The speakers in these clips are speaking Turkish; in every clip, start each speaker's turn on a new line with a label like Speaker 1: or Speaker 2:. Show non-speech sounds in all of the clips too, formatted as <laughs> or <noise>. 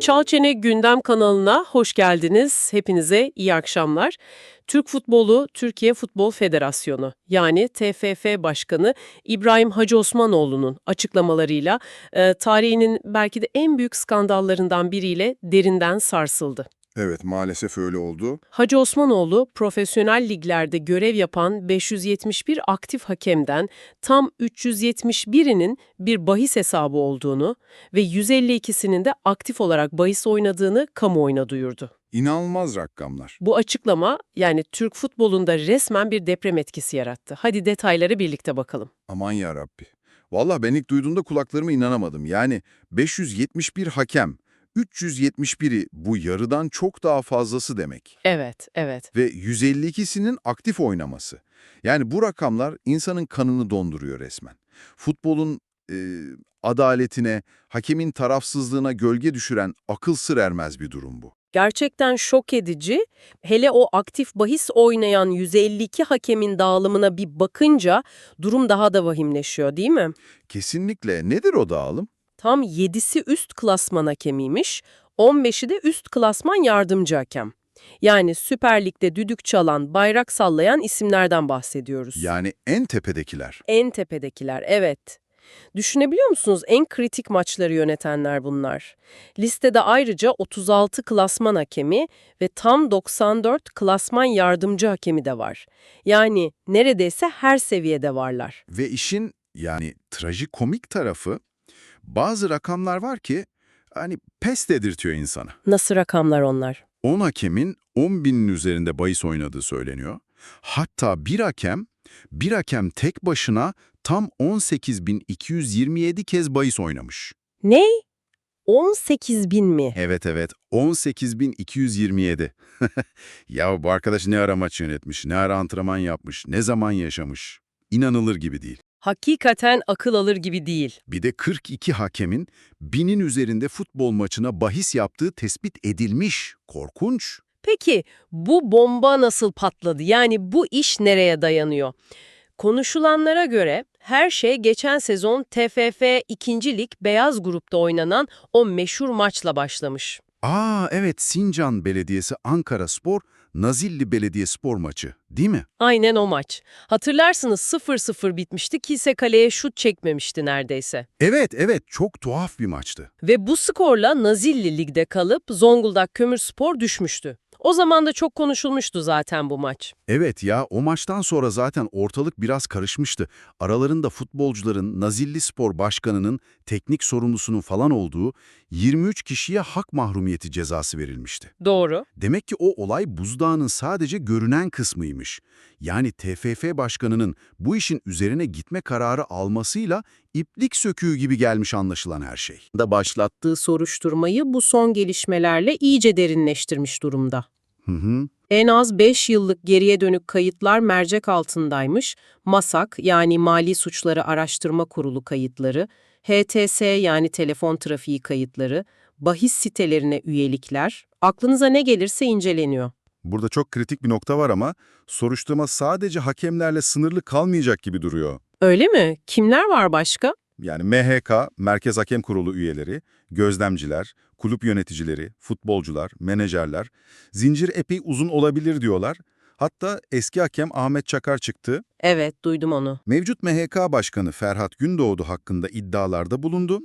Speaker 1: Çalçene Gündem kanalına hoş geldiniz. Hepinize iyi akşamlar. Türk Futbolu Türkiye Futbol Federasyonu yani TFF Başkanı İbrahim Hacı Osmanoğlu'nun açıklamalarıyla e, tarihinin belki de en büyük skandallarından biriyle derinden sarsıldı.
Speaker 2: Evet maalesef öyle oldu.
Speaker 1: Hacı Osmanoğlu, profesyonel liglerde görev yapan 571 aktif hakemden tam 371'inin bir bahis hesabı olduğunu ve 152'sinin de aktif olarak bahis oynadığını kamuoyuna duyurdu.
Speaker 2: İnanılmaz rakamlar.
Speaker 1: Bu açıklama yani Türk futbolunda resmen bir deprem etkisi yarattı. Hadi detaylara birlikte bakalım.
Speaker 2: Aman ya Rabbi. Vallahi ben ilk duyduğumda kulaklarıma inanamadım. Yani 571 hakem, 371'i bu yarıdan çok daha fazlası demek.
Speaker 1: Evet, evet.
Speaker 2: Ve 152'sinin aktif oynaması. Yani bu rakamlar insanın kanını donduruyor resmen. Futbolun e, adaletine, hakemin tarafsızlığına gölge düşüren akıl sır ermez bir durum bu.
Speaker 1: Gerçekten şok edici. Hele o aktif bahis oynayan 152 hakemin dağılımına bir bakınca durum daha da vahimleşiyor değil mi?
Speaker 2: Kesinlikle nedir o dağılım?
Speaker 1: Tam 7'si üst klasman hakemiymiş, 15'i de üst klasman yardımcı hakem. Yani Süper Lig'de düdük çalan, bayrak sallayan isimlerden bahsediyoruz.
Speaker 2: Yani en tepedekiler.
Speaker 1: En tepedekiler, evet. Düşünebiliyor musunuz? En kritik maçları yönetenler bunlar. Listede ayrıca 36 klasman hakemi ve tam 94 klasman yardımcı hakemi de var. Yani neredeyse her seviyede varlar.
Speaker 2: Ve işin yani trajikomik tarafı bazı rakamlar var ki hani pes dedirtiyor insana.
Speaker 1: Nasıl rakamlar onlar?
Speaker 2: 10 hakemin 10 binin üzerinde bahis oynadığı söyleniyor. Hatta bir hakem, bir hakem tek başına tam 18.227 kez bahis oynamış.
Speaker 1: Ne? 18 bin mi?
Speaker 2: Evet evet 18.227. <laughs> ya bu arkadaş ne ara maç yönetmiş, ne ara antrenman yapmış, ne zaman yaşamış. İnanılır gibi değil.
Speaker 1: Hakikaten akıl alır gibi değil.
Speaker 2: Bir de 42 hakemin binin üzerinde futbol maçına bahis yaptığı tespit edilmiş. Korkunç.
Speaker 1: Peki bu bomba nasıl patladı? Yani bu iş nereye dayanıyor? Konuşulanlara göre her şey geçen sezon TFF 2. Lig Beyaz Grup'ta oynanan o meşhur maçla başlamış.
Speaker 2: Aa evet Sincan Belediyesi Ankara Spor, Nazilli Belediye Spor maçı değil mi?
Speaker 1: Aynen o maç. Hatırlarsınız 0-0 bitmişti, kimse kaleye şut çekmemişti neredeyse.
Speaker 2: Evet evet çok tuhaf bir maçtı.
Speaker 1: Ve bu skorla Nazilli Lig'de kalıp Zonguldak Kömürspor düşmüştü. O zaman da çok konuşulmuştu zaten bu maç.
Speaker 2: Evet ya o maçtan sonra zaten ortalık biraz karışmıştı. Aralarında futbolcuların Nazilli Spor Başkanı'nın teknik sorumlusunun falan olduğu 23 kişiye hak mahrumiyeti cezası verilmişti.
Speaker 1: Doğru.
Speaker 2: Demek ki o olay buzdağının sadece görünen kısmıymış. Yani TFF Başkanı'nın bu işin üzerine gitme kararı almasıyla iplik söküğü gibi gelmiş anlaşılan her şey.
Speaker 1: Da başlattığı soruşturmayı bu son gelişmelerle iyice derinleştirmiş durumda.
Speaker 2: Hı hı.
Speaker 1: En az 5 yıllık geriye dönük kayıtlar mercek altındaymış. MASAK yani Mali Suçları Araştırma Kurulu kayıtları, HTS yani telefon trafiği kayıtları, bahis sitelerine üyelikler, aklınıza ne gelirse inceleniyor.
Speaker 2: Burada çok kritik bir nokta var ama soruşturma sadece hakemlerle sınırlı kalmayacak gibi duruyor.
Speaker 1: Öyle mi? Kimler var başka?
Speaker 2: Yani MHK, Merkez Hakem Kurulu üyeleri, gözlemciler, kulüp yöneticileri, futbolcular, menajerler, zincir epey uzun olabilir diyorlar. Hatta eski hakem Ahmet Çakar çıktı.
Speaker 1: Evet, duydum onu.
Speaker 2: Mevcut MHK Başkanı Ferhat Gündoğdu hakkında iddialarda bulundu.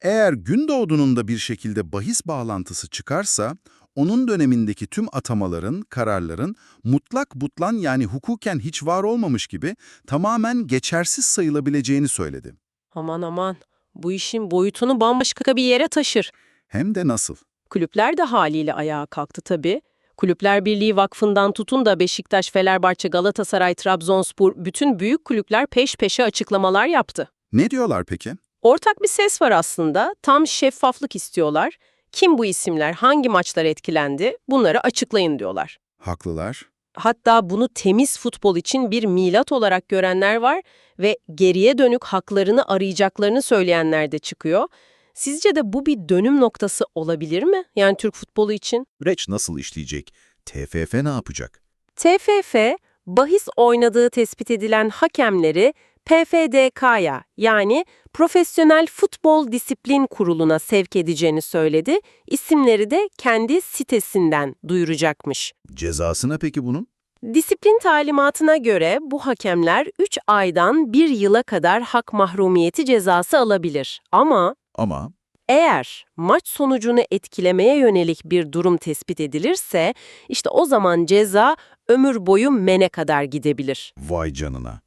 Speaker 2: Eğer Gündoğdu'nun da bir şekilde bahis bağlantısı çıkarsa, onun dönemindeki tüm atamaların, kararların mutlak butlan yani hukuken hiç var olmamış gibi tamamen geçersiz sayılabileceğini söyledi.
Speaker 1: Aman aman, bu işin boyutunu bambaşka bir yere taşır.
Speaker 2: Hem de nasıl?
Speaker 1: Kulüpler de haliyle ayağa kalktı tabii. Kulüpler Birliği Vakfı'ndan tutun da Beşiktaş, Fenerbahçe, Galatasaray, Trabzonspor bütün büyük kulüpler peş peşe açıklamalar yaptı.
Speaker 2: Ne diyorlar peki?
Speaker 1: Ortak bir ses var aslında. Tam şeffaflık istiyorlar. Kim bu isimler, hangi maçlar etkilendi bunları açıklayın diyorlar.
Speaker 2: Haklılar.
Speaker 1: Hatta bunu temiz futbol için bir milat olarak görenler var ve geriye dönük haklarını arayacaklarını söyleyenler de çıkıyor. Sizce de bu bir dönüm noktası olabilir mi? Yani Türk futbolu için?
Speaker 3: Süreç nasıl işleyecek? TFF ne yapacak?
Speaker 1: TFF, bahis oynadığı tespit edilen hakemleri PFDK'ya yani Profesyonel Futbol Disiplin Kurulu'na sevk edeceğini söyledi. İsimleri de kendi sitesinden duyuracakmış.
Speaker 2: Cezasına peki bunun?
Speaker 1: Disiplin talimatına göre bu hakemler 3 aydan 1 yıla kadar hak mahrumiyeti cezası alabilir. Ama
Speaker 2: Ama
Speaker 1: eğer maç sonucunu etkilemeye yönelik bir durum tespit edilirse işte o zaman ceza ömür boyu mene kadar gidebilir.
Speaker 2: vay canına.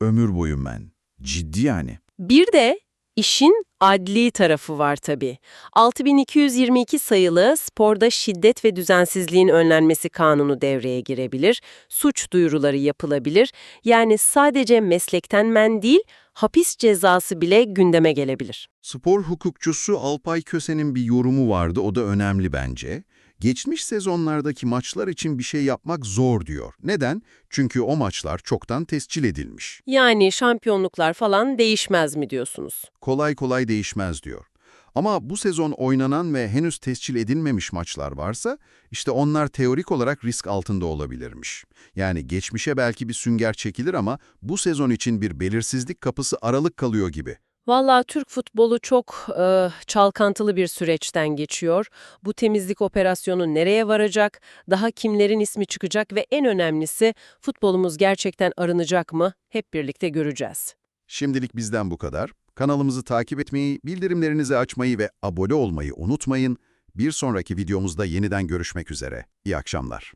Speaker 2: Ömür boyu men. Ciddi yani.
Speaker 1: Bir de işin adli tarafı var tabii. 6222 sayılı Sporda Şiddet ve Düzensizliğin Önlenmesi Kanunu devreye girebilir, suç duyuruları yapılabilir. Yani sadece meslekten men değil, hapis cezası bile gündeme gelebilir.
Speaker 2: Spor hukukçusu Alpay Köse'nin bir yorumu vardı, o da önemli bence. Geçmiş sezonlardaki maçlar için bir şey yapmak zor diyor. Neden? Çünkü o maçlar çoktan tescil edilmiş.
Speaker 1: Yani şampiyonluklar falan değişmez mi diyorsunuz?
Speaker 2: Kolay kolay değişmez diyor. Ama bu sezon oynanan ve henüz tescil edilmemiş maçlar varsa, işte onlar teorik olarak risk altında olabilirmiş. Yani geçmişe belki bir sünger çekilir ama bu sezon için bir belirsizlik kapısı aralık kalıyor gibi.
Speaker 1: Vallahi Türk futbolu çok e, çalkantılı bir süreçten geçiyor. Bu temizlik operasyonu nereye varacak, daha kimlerin ismi çıkacak ve en önemlisi futbolumuz gerçekten arınacak mı? Hep birlikte göreceğiz.
Speaker 2: Şimdilik bizden bu kadar. Kanalımızı takip etmeyi, bildirimlerinizi açmayı ve abone olmayı unutmayın. Bir sonraki videomuzda yeniden görüşmek üzere. İyi akşamlar.